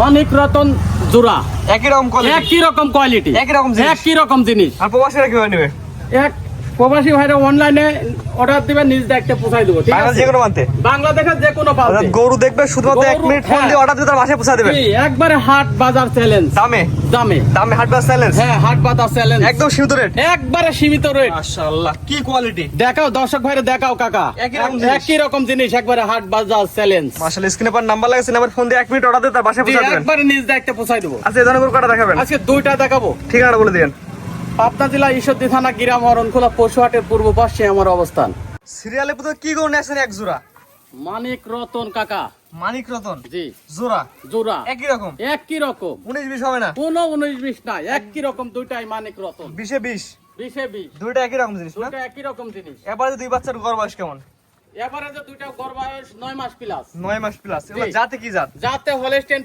মানিক রতন জোড়া। একই রকম কোয়ালিটি একই রকম কোয়ালিটি একই রকম জিনিস। একই রকম জিনিস। আর প্রবাসীরা কীভাবে নেবে? এক প্রবাসী ভাইরা অনলাইনে অর্ডার দিবে নিজ দেখতে পৌঁছাই দেবো ঠিক আছে? যে কোনো মানতে বাংলাদেশের যে কোনো পাবে গরু দেখবে শুধুমাত্র এক গরু, মিনিট ফোন হ্যাঁ। দিয়ে অর্ডার দিয়ে তার বাসায় একবারে হাট বাজার চ্যালেঞ্জ দামে? দামে। দামে হাট বাস চ্যালেঞ্জ হ্যাঁ হাট বাজার চ্যালেঞ্জ একদম সীমিত রেট একবারে সীমিত রেট মাশাআল্লাহ কি কোয়ালিটি দেখাও দর্শক ভাইরে দেখাও কাকা। একই রকম জিনিস। একই রকম জিনিস একবারে হাট বাজার চ্যালেঞ্জ মাশাআল্লাহ স্ক্রিনে পর নাম্বার নাম্বার ফোন দিয়ে এক মিনিট অর্ডার দিয়ে তার বাসায় পৌঁছা দেবেন। একবারে নিজ দেখতে পৌঁছাই দেবো। আচ্ছা এই ধরনের গরু কটা দেখাবেন? আজকে দুইটা দেখাবো। ঠিকানাটা বলে দিন পাবনা জেলা ঈশ্বরদী থানা গিরাম অরণখোলা পশুহাটের পূর্ব পাশে আমার অবস্থান। সিরিয়ালে প্রথমে কি গরু নিয়ে এক জোড়া? মানিক রতন কাকা। মানিক রতন? জি। জোড়া? জোড়া। একই রকম? একই রকম। উনিশ বিশ হবে না? কোনো উনিশ বিশ না একই রকম দুইটাই মানিক রতন। বিশে বিশ? বিশে বিশ। দুইটা একই রকম জিনিস দুইটা একই রকম জিনিস। এবারে দুই বাচ্চার গড় বয়স কেমন? এবারে যে দুইটা গর্ভায়স নয় মাস প্লাস নয় মাস প্লাস এগুলো জাতে কি জাত?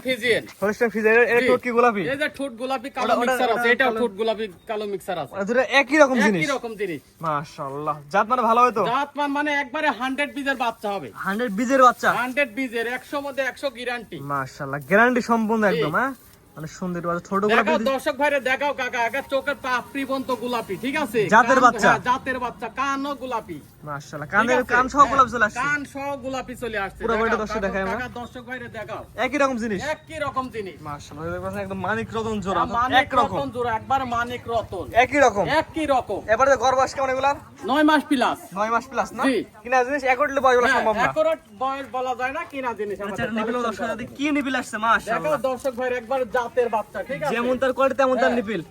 ফিজিয়েন হলিস্টাইন ফ্রিজার এর। কি গোলাপি? এই যে ঠোঁট গোলাপি কালো মিক্সার আছে। ঠোঁট গোলাপি কালো মিক্সার আছে। দুটো একই রকম জিনিস। একই রকম জিনিস। মাশাআল্লাহ। জাত মানে ভালো হয় তো? জাত মান মানে একবারে হান্ড্রেড বীজের বাচ্চা হবে। হান্ড্রেড বীজের বাচ্চা? হান্ড্রেড বীজের একশো মধ্যে একশো গ্যারান্টি মাশাআল্লাহ। গ্যারান্টি সম্পূর্ণ একদম হ্যাঁ? মানে সুন্দর বাচ্চা ছোট গোলাপি দর্শক ভাইরে দেখাও কাকা। আগে চোখের পাপড়ি বন্ত গোলাপি ঠিক আছে? জাতের বাচ্চা? হ্যাঁ, জাতের বাচ্চা কানও গোলাপি। মাশাআল্লাহ ঠিক কানের কান সহ গোলাপ চলে আসছে। কান সহ গোলাপি চলে আসছে। পুরো বডিটা দর্শক দেখাই আমরা। দর্শক ভাইরে দেখাও। একই রকম জিনিস। একই রকম জিনিস। মাশাআল্লাহ দেখতে একদম মানিক রতন জোড়া এক রকম। রতন জোড়া একবার মানিক রতন। একই রকম। একই রকম। এবারে গড় কেমন এগুলার? নয় মাস প্লাস নয় মাস প্লাস না? কিনা জিনিস এক উঠলে বলা হ্যাঁ, সম্ভব না। accurate বয়স বলা যায় না কিনা জিনিস আচ্ছা নিপিল দর্শক করা কি নিপিল আসছে দেখাও দর্শক ভাইরে একবার জাতের বাচ্চা ঠিক আছে? যেমন তার কোয়ালিটি তেমন তার হ্যাঁ। নিপিল।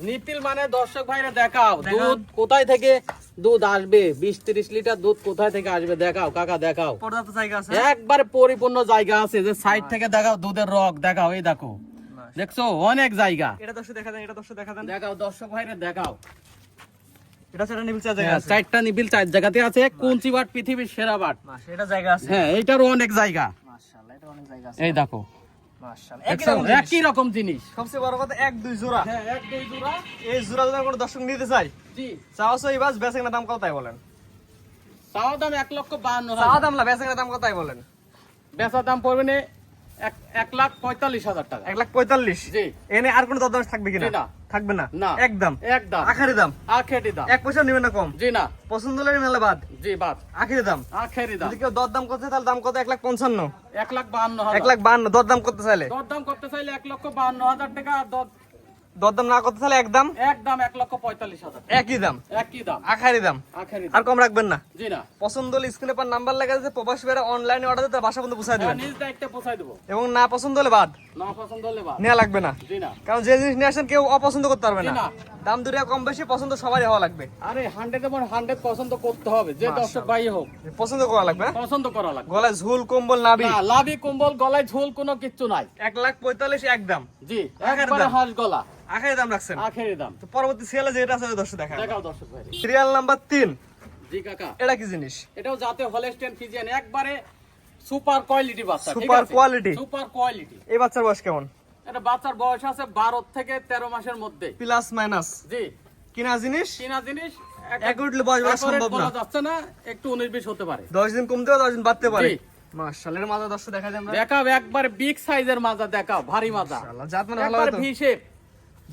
নিপিল মানে দর্শক ভাইরা দেখাও। দুধ কোথায় থেকে? দুধ আসবে। বিশ ত্রিশ লিটার দুধ কোথায় থেকে আসবে? দেখাও কাকা দেখাও। একবারে পরিপূর্ণ জায়গা আছে। যে সাইড থেকে দেখাও দুধের রক দেখাও এই দেখো। দেখছ? অনেক জায়গা। এটা দর্শক দেখা দেন এটা দর্শক দেখা দেন। দেখাও দর্শক ভাইরা দেখাও। এটা সেটা নিপিল চার জায়গা হ্যাঁ, চারটা চার জায়গাতে আছে। কুঞ্চি বাট পৃথিবীর সেরা বাট। এটা জায়গা আছে। হ্যাঁ এইটারও অনেক জায়গা। মাশাআল্লাহ এটা অনেক জায়গা আছে। এই দেখো। একই রকম জিনিস। সবচেয়ে বড় কথা এক দুই জোড়া। হ্যাঁ এক দুই জোড়া। এই জোড়া যদি কোনো দর্শক নিতে চাই জি। চাওয়াশো এই বাস বেচে দাম কত তাই বলেন? তাও দাম এক লক্ষ চাওয়া দাম না বেচে দাম কত তাই বলেন? বেচার দাম পড়বে না এক লাখ পঁয়তাল্লিশ হাজার টাকা। এক লাখ পঁয়তাল্লিশ? এনে আর কোনো দরদাম থাকবে কিনা? না। থাকবে না? না। একদম? একদম। আখারি দাম? আখেরি দাম। এক পয়সা নেবেন না কম? জি না। পছন্দ হলে মেলা বাদ? জি বাদ। আখিরি দাম? আখেরি দাম। যদি কেউ দর দাম করতে তাহলে দাম কত? এক লাখ পঞ্চান্ন। এক লাখ বাহান্ন এক লাখ বান্ন দর দাম করতে চাইলে? দর দাম করতে চাইলে এক লক্ষ বাহান্ন হাজার টাকা দর দর দাম না করতে তাহলে একদম একদম এক লক্ষ পঁয়তাল্লিশ হাজার। একই দাম? একই দাম। আখারি দাম? আখেরি আর কম রাখবেন না? জি না। পছন্দ হলে স্ক্রিনে পর নাম্বার লেখা আছে প্রবাস বেড়া অনলাইনে অর্ডার দিতে বাসা পর্যন্ত পৌঁছায় হ্যাঁ, দেবেন নিজ দায়িত্বে দেবো। এবং না পছন্দ হলে বাদ। না পছন্দ হলে বাদ। নেওয়া লাগবে না। জি না। কারণ যে জিনিস নিয়ে আসেন কেউ অপছন্দ করতে পারবে না। দাম দুটো কম বেশি পছন্দ সবারই হওয়া লাগবে। আরে হান্ড্রেড এবং হান্ড্রেড পছন্দ করতে হবে যে দর্শক ভাই হোক। পছন্দ করা লাগবে হ্যাঁ? পছন্দ করা লাগবে। গলায় ঝুল কম্বল নাবি না লাভি কম্বল গলায় ঝোল কোনো কিচ্ছু নাই। এক লাখ পঁয়তাল্লিশ একদম জি একবারে। হাঁস গলা। আখারি দাম রাখছেন? আখেরি দাম। তো পরবর্তী সিরিয়ালে যেটা আছে দর্শক দেখা দেখাও দর্শক ভাই সিরিয়াল নাম্বার তিন। জি কাকা। এটা কি জিনিস? এটাও যাতে হলেস্টেন ফিজিয়ান একবারে সুপার কোয়ালিটি বাচ্চা আছে? quality? সুপার কোয়ালিটি এই বাচ্চার বয়স কেমন? এটা বাচ্চার বয়স আছে বারো থেকে তেরো মাসের মধ্যে। Plus minus. জি। কিনা জিনিস? কিনা জিনিস এক উঠলে বয়স বলা সম্ভব না। যাচ্ছে না একটু উনিশ বিশ হতে পারে। দশ দিন কমতে পারে দশ দিন বাড়তে পারে। মাশাআল্লাহ দর্শক দেখা যায় আমরা একবার বিগ সাইজের মাজা ভারী মাজা। জাত মানে ভালো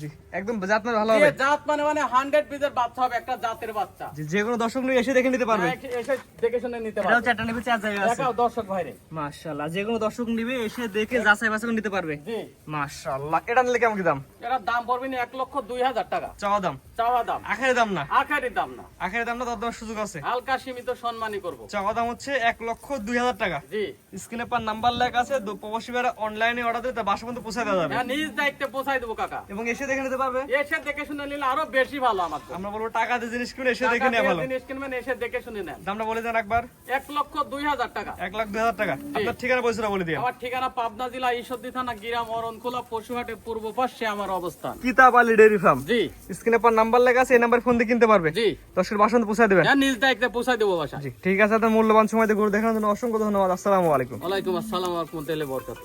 জি একদম জাত মানে ভালো হবে। জাত মানে মানে হান্ড্রেড পিসের বাচ্চা হবে একটা জাতের বাচ্চা। জি, যে কোনো দর্শক নিয়ে এসে দেখে নিতে পারবে। হ্যাঁ, এসে দেখে শুনে নিতে এটাও চারটা নেবে চার জায়গা আছে। দেখাও দর্শক ভাইরে মাশাআল্লাহ যে কোনো দর্শক নিবে এসে দেখে যাচাই বাছাই নিতে পারবে। জি। মাশাআল্লাহ এটা নিলে কেমন কি দাম? এটার দাম পড়বে না এক লক্ষ দুই হাজার টাকা। চাওয়া দাম। চাওয়া দাম। আখের দাম না? আখারি দাম না। আখের দাম না দরদাম সুযোগ আছে। হালকা সীমিত সম্মানই করব। চাওয়া দাম হচ্ছে এক লক্ষ দুই হাজার টাকা। জি। স্ক্রিনে পার নাম্বার লেখা আছে প্রবাসী ভাইরা অনলাইনে অর্ডার দিতে বাসা পর্যন্ত পৌঁছে দেওয়া যাবে। হ্যাঁ, নিজ দায়িত্বে পৌঁছাই দেবো কাকা। এবং এসে দেখে নিতে পারবে? এসে দেখে শুনে নিলে আরও বেশি ভালো আমার আমরা বলব টাকা দিয়ে জিনিস কিনে এসে দেখে নেওয়া ভালো। জিনিস কিনবেন এসে দেখে শুনে নেন। দামটা বলে দেন একবার। এক লক্ষ দুই হাজার টাকা। এক লাখ দুই হাজার টাকা। আপনার ঠিকানা পয়সা বলে দিয়ে আমার ঠিকানা পাবনা জেলা ঈশ্বরদী থানা গিরাম অরণখোলা পশুহাটের পূর্ব পাশে আমার অবস্থান। কিতাব আলী ডেয়ারি ফার্ম। জি। স্ক্রিনে পার নাম্বার লেখা আছে এই নাম্বার ফোন দিয়ে কিনতে পারবে। জি। দর্শকের বাসন পৌঁছে দেবেন। হ্যাঁ নিজ দায়িত্বে পৌঁছাই দেবো বাসা। জি ঠিক আছে আপনার মূল্যবান সময় দিয়ে গরু দেখানোর জন্য অসংখ্য ধন্যবাদ। আসসালামু আলাইকুম। ওয়ালাইকুম আসসালাম রহমতুল্লাহ বরকাত